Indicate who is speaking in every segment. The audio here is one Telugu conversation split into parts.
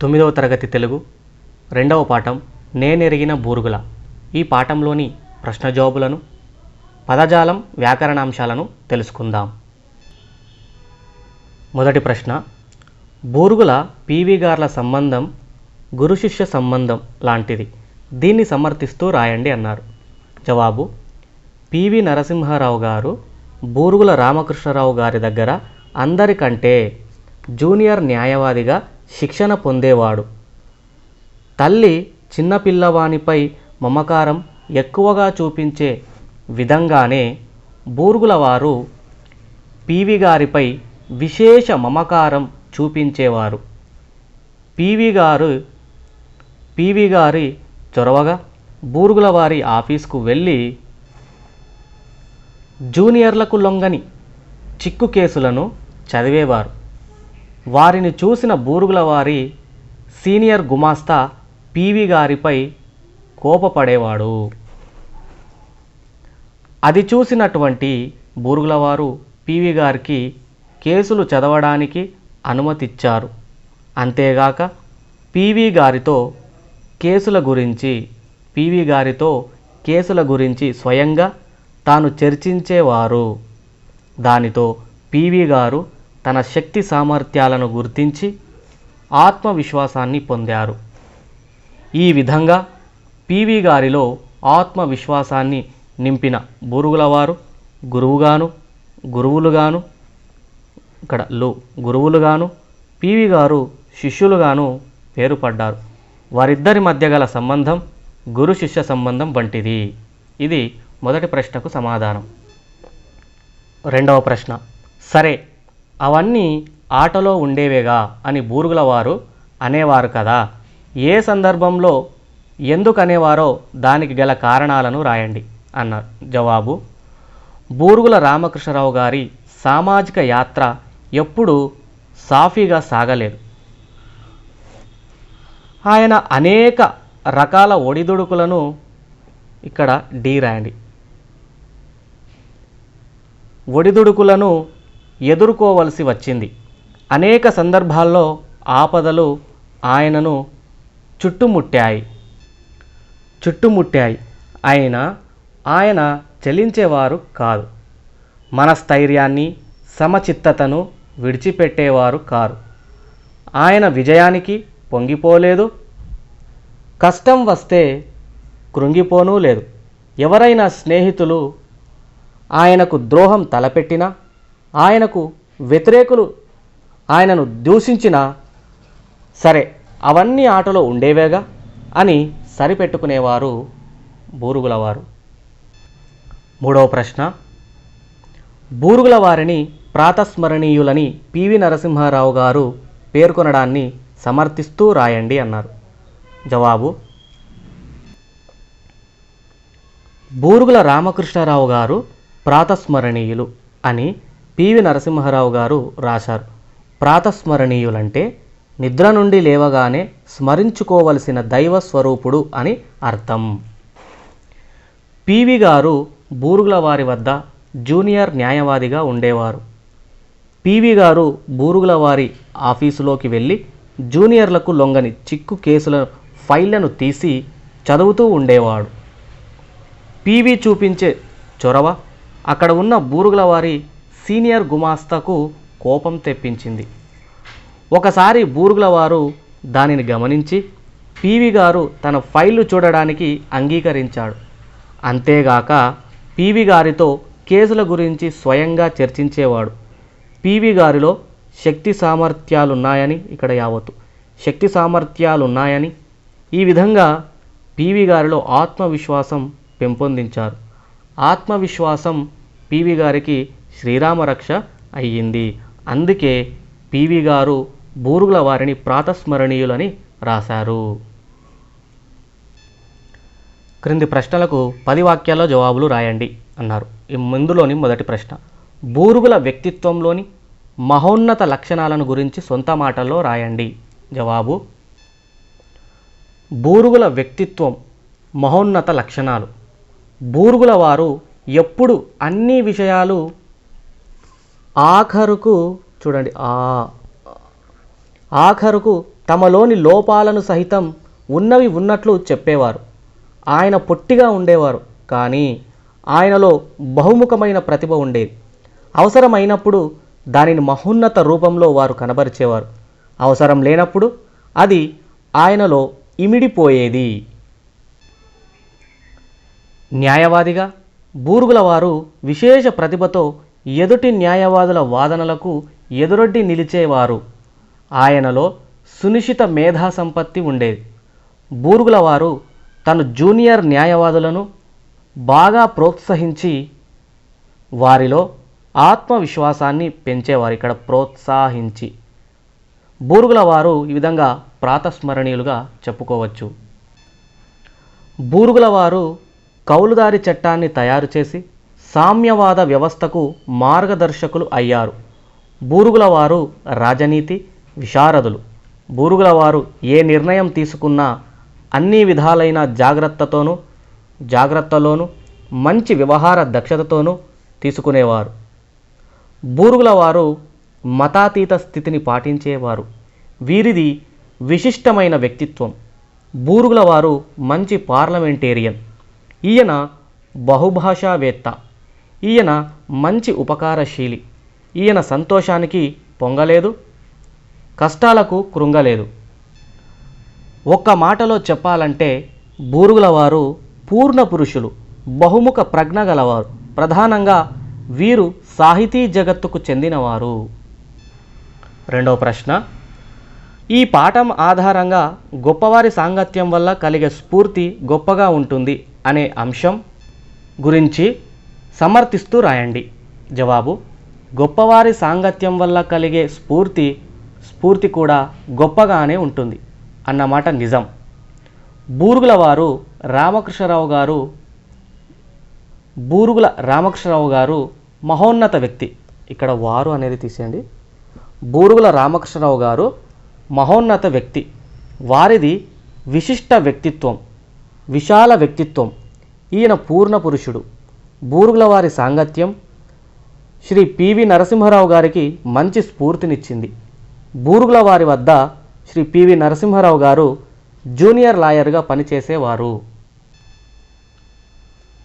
Speaker 1: తొమ్మిదవ తరగతి తెలుగు రెండవ పాఠం నేనెరిగిన బూరుగుల. ఈ పాఠంలోని ప్రశ్న జవాబులను పదజాలం వ్యాకరణాంశాలను తెలుసుకుందాం. మొదటి ప్రశ్న బూరుగుల పీవీ గార్ల సంబంధం గురు శిష్య సంబంధం లాంటిది. దీన్ని సమర్థిస్తూ రాయండి అన్నారు. జవాబు పివి నరసింహారావు గారు బూరుగుల రామకృష్ణరావు గారి దగ్గర అందరికంటే జూనియర్ న్యాయవాదిగా శిక్షణ పొందేవాడు. తల్లి చిన్నపిల్లవానిపై మమకారం ఎక్కువగా చూపించే విధంగానే బూర్గులవారు వారు గారిపై విశేష మమకారం చూపించేవారు. పివి గారు పివి గారి చొరవగా బూరుగుల వారి ఆఫీస్కు వెళ్ళి జూనియర్లకు లొంగని చిక్కు కేసులను చదివేవారు. వారిని చూసిన బూరుగుల వారి సీనియర్ గుమాస్తా పివి గారిపై కోపపడేవాడు. అది చూసినటువంటి బూరుగులవారు పీవి గారికి కేసులు చదవడానికి అనుమతిచ్చారు. అంతేగాక పీవి గారితో కేసుల గురించి పివి గారితో కేసుల గురించి స్వయంగా తాను చర్చించేవారు. దానితో పీవి గారు తన శక్తి సామర్థ్యాలను గుర్తించి ఆత్మవిశ్వాసాన్ని పొందారు. ఈ విధంగా పివి గారిలో ఆత్మవిశ్వాసాన్ని నింపిన బూరుగులవారు గురువుగాను గురువులుగాను ఇక్కడ లో గురువులుగాను పివి గారు శిష్యులుగాను పేరుపడ్డారు వారిద్దరి మధ్య గల సంబంధం గురు శిష్య సంబంధం వంటిది. ఇది మొదటి ప్రశ్నకు సమాధానం. రెండవ ప్రశ్న. సరే అవన్నీ ఆటలో ఉండేవేగా అని బూరుగుల వారు అనేవారు కదా. ఏ సందర్భంలో ఎందుకనేవారో దానికి గల కారణాలను రాయండి అన్నారు. జవాబు బూరుగుల రామకృష్ణరావు గారి సామాజిక యాత్ర ఎప్పుడూ సాఫీగా సాగలేదు. ఆయన అనేక రకాల ఒడిదుడుకులను ఇక్కడ డీ రాయండి. ఒడిదుడుకులను ఎదుర్కోవలసి వచ్చింది. అనేక సందర్భాల్లో ఆపదలు ఆయనను చుట్టుముట్టాయి. చుట్టుముట్టాయి. అయినా ఆయన చెలించేవారు కాదు మనస్థైర్యాన్ని సమచిత్తతను విడిచిపెట్టేవారు కారు. ఆయన విజయానికి పొంగిపోలేదు. కష్టం వస్తే కృంగిపోనూ లేదు. ఎవరైనా స్నేహితులు ఆయనకు ద్రోహం తలపెట్టినా ఆయనకు వ్యతిరేకులు ఆయనను దూషించినా సరే అవన్నీ ఆటలో ఉండేవేగా అని సరిపెట్టుకునేవారు బూరుగులవారు మూడవ ప్రశ్న. బూరుగుల వారిని ప్రాతస్మరణీయులని పివి నరసింహారావు గారు పేర్కొనడాన్ని సమర్థిస్తూ రాయండి అన్నారు. జవాబు బూరుగుల రామకృష్ణారావు గారు ప్రాతస్మరణీయులు అని పివి నరసింహారావు గారు రాశారు. ప్రాతస్మరణీయులంటే నిద్ర నుండి లేవగానే స్మరించుకోవలసిన దైవ స్వరూపుడు అని అర్థం. పివి గారు బూరుగుల వారి వద్ద జూనియర్ న్యాయవాదిగా ఉండేవారు. పివి గారు బూరుగుల వారి ఆఫీసులోకి వెళ్ళి జూనియర్లకు లొంగని చిక్కు కేసుల ఫైళ్ళను తీసి చదువుతూ ఉండేవాడు. పీవీ చూపించే చొరవ అక్కడ ఉన్న బూరుగుల వారి సీనియర్ గుమాస్తాకు కోపం తెప్పించింది. ఒకసారి బూర్గుల వారు దానిని గమనించి పీవీ గారు తన ఫైళ్ళు చూడడానికి అంగీకరించాడు. అంతేగాక పీవీ గారితో కేసుల గురించి స్వయంగా చర్చించేవాడు. పీవీ గారిలో శక్తి సామర్థ్యాలున్నాయని ఇక్కడ యావత్తు. శక్తి సామర్థ్యాలున్నాయని ఈ విధంగా పీవీ గారిలో ఆత్మవిశ్వాసం పెంపొందించారు. ఆత్మవిశ్వాసం పీవీ గారికి శ్రీరామరక్ష అయ్యింది. అందుకే పివి గారు బూరుగుల వారిని ప్రాతస్మరణీయులని రాశారు. క్రింది ప్రశ్నలకు పది వాక్యాల్లో జవాబులు రాయండి అన్నారు. ఈ ముందులోని మొదటి ప్రశ్న. బూరుగుల వ్యక్తిత్వంలోని మహోన్నత లక్షణాలను గురించి సొంత మాటల్లో రాయండి. జవాబు బూరుగుల వ్యక్తిత్వం మహోన్నత లక్షణాలు. బూరుగుల వారు ఎప్పుడు అన్ని విషయాలు ఆఖరుకు చూడండి ఆ. ఆఖరుకు తమలోని లోపాలను సహితం ఉన్నవి ఉన్నట్లు చెప్పేవారు. ఆయన పొట్టిగా ఉండేవారు కానీ ఆయనలో బహుముఖమైన ప్రతిభ ఉండేది. అవసరమైనప్పుడు దానిని మహోన్నత రూపంలో వారు కనబరిచేవారు. అవసరం లేనప్పుడు అది ఆయనలో ఇమిడిపోయేది. న్యాయవాదిగా బూరుగుల వారు విశేష ప్రతిభతో ఎదుటి న్యాయవాదుల వాదనలకు ఎదురొడ్డి నిలిచేవారు. ఆయనలో సునిశిత మేధా సంపత్తి ఉండేది. బూర్గుల వారు తన జూనియర్ న్యాయవాదులను బాగా ప్రోత్సహించి వారిలో ఆత్మవిశ్వాసాన్ని పెంచేవారు ఇక్కడ ప్రోత్సహించి. బూర్గుల వారు ఈ విధంగా ప్రాతస్మరణీయులుగా చెప్పుకోవచ్చు. బూరుగుల వారు కౌలుదారి చట్టాన్ని తయారు చేసి సామ్యవాద వ్యవస్థకు మార్గదర్శకులు అయ్యారు. బూరుగుల వారు రాజనీతి విశారదులు. బూరుగుల వారు ఏ నిర్ణయం తీసుకున్నా అన్ని విధాలైన జాగ్రత్తతోనూ జాగ్రత్తలోనూ మంచి వ్యవహార దక్షతతోనూ తీసుకునేవారు. బూరుగుల వారు మతాతీత స్థితిని పాటించేవారు. వీరిది విశిష్టమైన వ్యక్తిత్వం. బూరుగుల వారు మంచి పార్లమెంటేరియన్. ఈయన బహుభాషావేత్త. ఈయన మంచి ఉపకారశీలి. ఈయన సంతోషానికి పొంగలేదు కష్టాలకు కృంగలేదు. ఒక్క మాటలో చెప్పాలంటే బూరుగుల వారు పూర్ణ పురుషులు బహుముఖ ప్రజ్ఞ గలవారు. ప్రధానంగా వీరు సాహితీ జగత్తుకు చెందినవారు. రెండవ ప్రశ్న ఈ పాఠం ఆధారంగా గొప్పవారి సాంగత్యం వల్ల కలిగే స్ఫూర్తి గొప్పగా ఉంటుంది అనే అంశం గురించి సమర్థిస్తూ రాయండి. జవాబు గొప్పవారి సాంగత్యం వల్ల కలిగే స్ఫూర్తి స్ఫూర్తి కూడా గొప్పగానే ఉంటుంది అన్నమాట నిజం. బూరుగుల వారు రామకృష్ణరావు గారు బూరుగుల రామకృష్ణరావు గారు మహోన్నత వ్యక్తి. ఇక్కడ వారు అనేది తీసేయండి. బూరుగుల రామకృష్ణరావు గారు మహోన్నత వ్యక్తి. వారిది విశిష్ట వ్యక్తిత్వం విశాల వ్యక్తిత్వం. ఈయన పూర్ణ పురుషుడు. బూరుగుల వారి సాంగత్యం శ్రీ పివి నరసింహారావు గారికి మంచి స్ఫూర్తినిచ్చింది. బూరుగుల వారి వద్ద శ్రీ పివి నరసింహారావు గారు జూనియర్ లాయర్గా పనిచేసేవారు.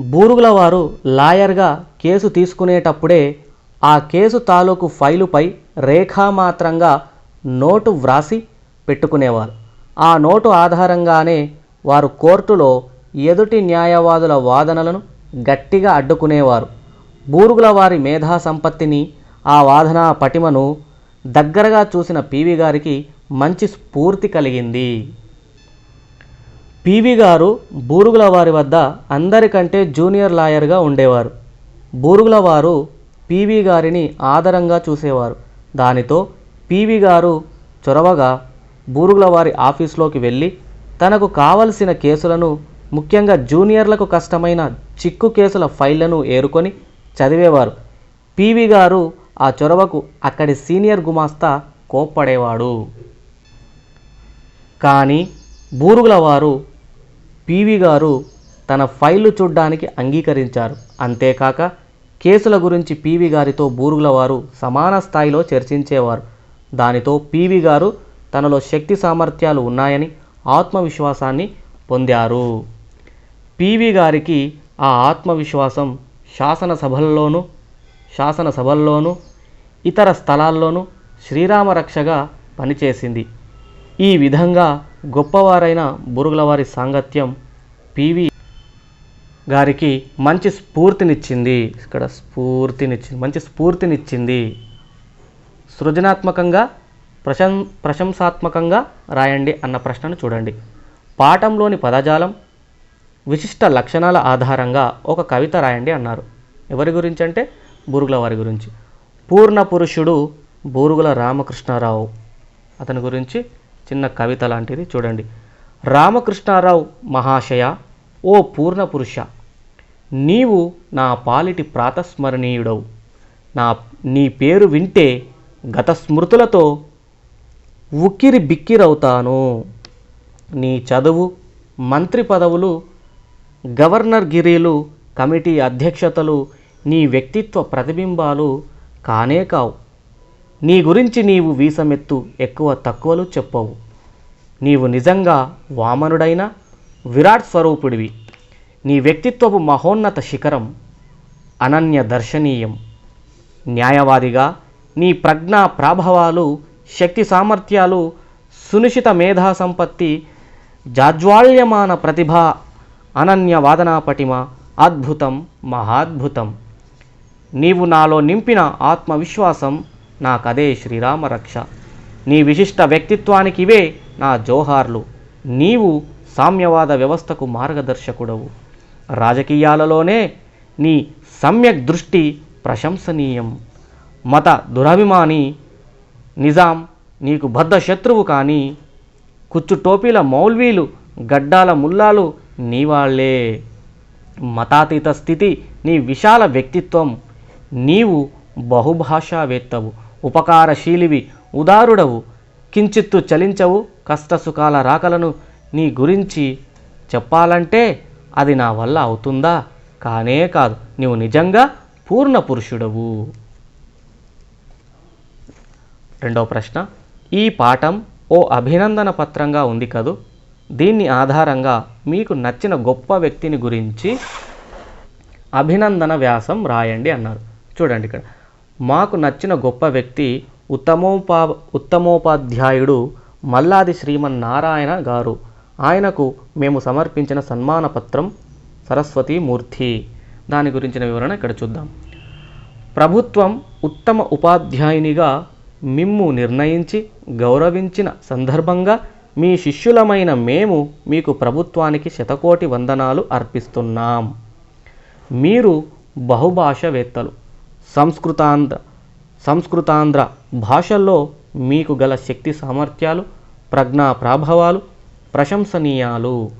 Speaker 1: బూరుగుల వారు లాయర్గా కేసు తీసుకునేటప్పుడే ఆ కేసు తాలూకు ఫైలుపై రేఖామాత్రంగా నోటు వ్రాసి పెట్టుకునేవారు. ఆ నోటు ఆధారంగానే వారు కోర్టులో ఎదుటి న్యాయవాదుల వాదనలను గట్టిగా అడ్డుకునేవారు. బూరుగుల వారి మేధా సంపత్తిని ఆ వాదన పటిమను దగ్గరగా చూసిన పివి గారికి మంచి స్ఫూర్తి కలిగింది. పివి గారు బూరుగుల వారి వద్ద అందరికంటే జూనియర్ లాయర్గా ఉండేవారు. బూరుగుల వారు పివి గారిని ఆదరంగా చూసేవారు. దానితో పివి గారు చొరవగా బూరుగుల వారి ఆఫీస్లోకి వెళ్ళి తనకు కావలసిన కేసులను ముఖ్యంగా జూనియర్లకు కష్టమైన చిక్కు కేసుల ఫైళ్ళను ఏరుకొని చదివేవారు. పీవి గారు ఆ చొరవకు అక్కడి సీనియర్ గుమాస్తా కోప్పడేవాడు. కానీ బూరుగుల వారు పీవి గారు తన ఫైళ్ళు చూడ్డానికి అంగీకరించారు. అంతేకాక కేసుల గురించి పివి గారితో బూరుగుల వారు సమాన స్థాయిలో చర్చించేవారు. దానితో పీవి గారు తనలో శక్తి సామర్థ్యాలు ఉన్నాయని ఆత్మవిశ్వాసాన్ని పొందారు. పీవి గారికి ఆ ఆత్మవిశ్వాసం శాసనసభల్లోనూ శాసనసభల్లోనూ ఇతర స్థలాల్లోనూ శ్రీరామరక్షగా పనిచేసింది. ఈ విధంగా గొప్పవారైన బురుగులవారి సాంగత్యం పివి గారికి మంచి స్ఫూర్తినిచ్చింది. ఇక్కడ స్ఫూర్తినిచ్చింది మంచి స్ఫూర్తినిచ్చింది. సృజనాత్మకంగా ప్రశం ప్రశంసాత్మకంగా రాయండి అన్న ప్రశ్నను చూడండి. పాఠంలోని పదజాలం విశిష్ట లక్షణాల ఆధారంగా ఒక కవిత రాయండి అన్నారు. ఎవరి గురించి అంటే బూరుగుల వారి గురించి. పూర్ణ పురుషుడు బూరుగుల రామకృష్ణారావు. అతని గురించి చిన్న కవిత లాంటిది చూడండి. రామకృష్ణారావు మహాశయ ఓ పూర్ణ పురుష. నీవు నా పాలిటి ప్రాతస్మరణీయుడవు. నా నీ పేరు వింటే గత స్మృతులతో ఉక్కిరి బిక్కిరవుతాను నీ చదువు మంత్రి పదవులు గవర్నర్ గిరీలు కమిటీ అధ్యక్షతలు నీ వ్యక్తిత్వ ప్రతిబింబాలు కానే కావు. నీ గురించి నీవు వీసమెత్తు ఎక్కువ తక్కువలు చెప్పవు. నీవు నిజంగా వామనుడైన విరాట్ స్వరూపుడివి. నీ వ్యక్తిత్వపు మహోన్నత శిఖరం అనన్య దర్శనీయం. న్యాయవాదిగా నీ ప్రజ్ఞా ప్రాభవాలు శక్తి సామర్థ్యాలు సునిశిత మేధా సంపత్తి జాజ్వాల్యమాన ప్రతిభ అనన్య వాదనా పటిమ అద్భుతం మహాద్భుతం. నీవు నాలో నింపిన ఆత్మవిశ్వాసం నాకదే శ్రీరామ రక్ష నీ విశిష్ట వ్యక్తిత్వానికి ఇవే నా జోహార్లు. నీవు సామ్యవాద వ్యవస్థకు మార్గదర్శకుడవు. రాజకీయాలలోనే నీ సమ్యక్ దృష్టి ప్రశంసనీయం. మత దురభిమాని నిజాం నీకు బద్ధ శత్రువు కానీ కుచ్చు టోపీల మౌల్వీలు గడ్డాల ముల్లాలు నీ వాళ్ళే మతాతీత స్థితి నీ విశాల వ్యక్తిత్వం. నీవు బహుభాషావేత్తవు ఉపకారశీలివి ఉదారుడవు. కించిత్తు చలించవు కష్టసుఖాల రాకలను నీ గురించి చెప్పాలంటే అది నా వల్ల అవుతుందా? కానే కాదు నీవు నిజంగా పూర్ణ పురుషుడవు. రెండవ ప్రశ్న ఈ పాఠం ఓ అభినందన పత్రంగా ఉంది కదూ? దీన్ని ఆధారంగా మీకు నచ్చిన గొప్ప వ్యక్తిని గురించి అభినందన వ్యాసం రాయండి అన్నారు. చూడండి ఇక్కడ. మాకు నచ్చిన గొప్ప వ్యక్తి ఉత్తమోపా ఉత్తమోపాధ్యాయుడు మల్లాది శ్రీమన్నారాయణ గారు. ఆయనకు మేము సమర్పించిన సన్మాన పత్రం సరస్వతీమూర్తి దాని గురించిన వివరణ ఇక్కడ చూద్దాం. ప్రభుత్వం ఉత్తమ ఉపాధ్యాయునిగా మిమ్ము నిర్ణయించి గౌరవించిన సందర్భంగా మీ శిష్యులమైన మేము మీకు ప్రభుత్వానికి శతకోటి వందనాలు అర్పిస్తున్నాం. మీరు బహుభాషవేత్తలు. సంస్కృతాంధ్ర సంస్కృతాంధ్ర భాషల్లో మీకు గల శక్తి సామర్థ్యాలు ప్రజ్ఞా ప్రాభవాలు ప్రశంసనీయాలు.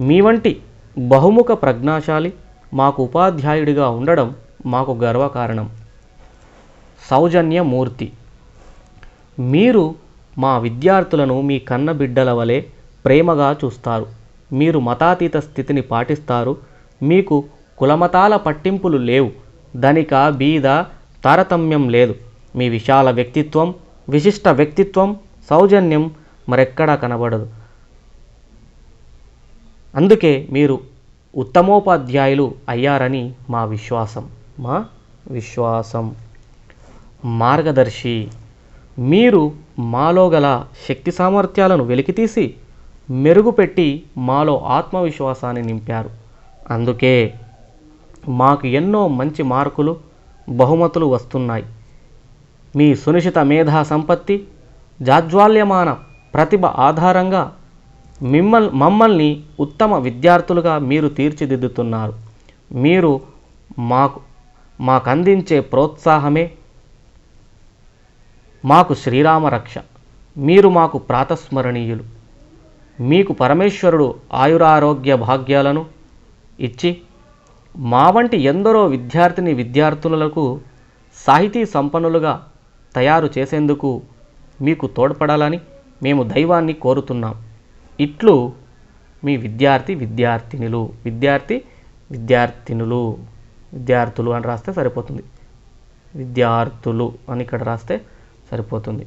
Speaker 1: మీ వంటి బహుముఖ ప్రజ్ఞాశాలి మాకు ఉపాధ్యాయుడిగా ఉండడం మాకు గర్వకారణం. సౌజన్యమూర్తి మీరు మా విద్యార్థులను మీ కన్నబిడ్డల వలె ప్రేమగా చూస్తారు. మీరు మతాతీత స్థితిని పాటిస్తారు. మీకు కులమతాల పట్టింపులు లేవు. ధనిక బీద తారతమ్యం లేదు. మీ విశాల వ్యక్తిత్వం విశిష్ట వ్యక్తిత్వం సౌజన్యం మరెక్కడా కనబడదు. అందుకే మీరు ఉత్తమోపాధ్యాయులు అయ్యారని మా విశ్వాసం. మా విశ్వాసం. మార్గదర్శి. మీరు మాలో గల శక్తి సామర్థ్యాలను వెలికితీసి మెరుగుపెట్టి మాలో ఆత్మవిశ్వాసాన్ని నింపారు. అందుకే మాకు ఎన్నో మంచి మార్కులు బహుమతులు వస్తున్నాయి. మీ సునిశిత మేధా సంపత్తి జాజ్వాల్యమాన ప్రతిభ ఆధారంగా మిమ్మల్ మమ్మల్ని ఉత్తమ విద్యార్థులుగా మీరు తీర్చిదిద్దుతున్నారు. మీరు మాకు మాకు అందించే ప్రోత్సాహమే మాకు శ్రీరామ రక్ష. మీరు మాకు ప్రాతస్మరణీయులు. మీకు పరమేశ్వరుడు ఆయురారోగ్య భాగ్యాలను ఇచ్చి మా వంటి ఎందరో విద్యార్థిని విద్యార్థులకు సాహితీ సంపన్నులుగా తయారు చేసేందుకు మీకు తోడ్పడాలని మేము దైవాన్ని కోరుతున్నాం. ఇట్లు మీ విద్యార్థి విద్యార్థినులు. విద్యార్థి విద్యార్థినులు. విద్యార్థులు అని రాస్తే సరిపోతుంది. విద్యార్థులు అని ఇక్కడ రాస్తే సరిపోతుంది.